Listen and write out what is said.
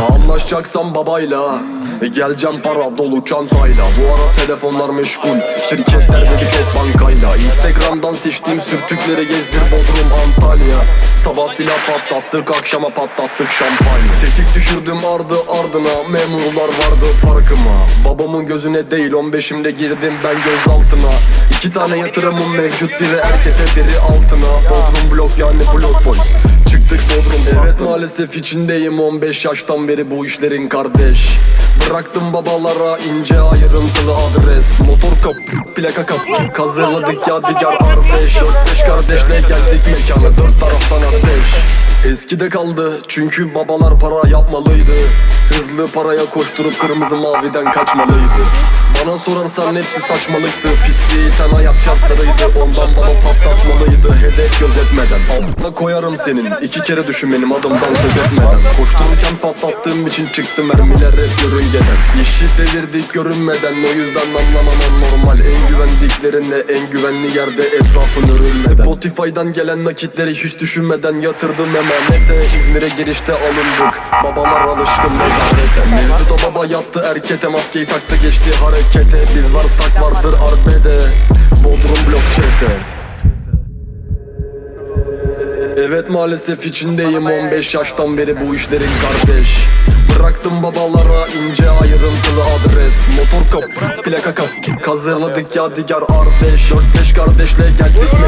Anlaşacaksan babayla. E, Geleceğim para dolu çantayla. Bu ara telefonlar meşgul Şirketler ve birçok bankayla. Instagram'dan seçtiğim sürtükleri gezdir Bodrum Antalya. Sabah silah patlattık akşama patlattık şampanya. Tetik düşürdüm ardı ardına Memurlar vardı farkıma. Babamın gözüne değil 15'imde girdim ben gözaltına İki tane yatırımım mevcut biri erkete biri altına. Bodrum blok yani blok Evet maalesef içindeyim 15 yaştan beri bu işlerin kardeş Bıraktım babalara ince ayrıntılı adres. Motor kap, plaka kap Kazırladık yadigar R5 4-5 kardeşle geldik mekana Dört taraftan ateş. Eskide kaldı çünkü babalar para yapmalıydı. Hızlı paraya koşturup kırmızı maviden kaçmalıydı. Bana sorarsan hepsi saçmalıktı Pisliği iten hayat şartlarıydı. Ondan baba patlatmalıydı Hedef gözetmeden. Altına koyarım senin iki kere düşün benim adımdan söz etmeden. Koştururken patlattığım için çıktı mermiler hep yörüngeden İşi devirdik görünmeden O yüzden anlamaman normal. En güvendiklerinle en güvenli yerde etrafın örülmeden Spotify'dan gelen nakitleri hiç düşünmeden yatırdım emanete İzmir'e girişte alındık. Babalar alışkın nezarete Mevzuda baba yattı erkete Maskeyi taktı geçti harekete. Biz varsak vardır arbede Bodrum blok çete Evet maalesef içindeyim. 15 yaştan beri bu işlerin kardeş. Bıraktım adres Motor kap, plaka kap. Kazırladık yadigar R5 4-5 kardeşle geldik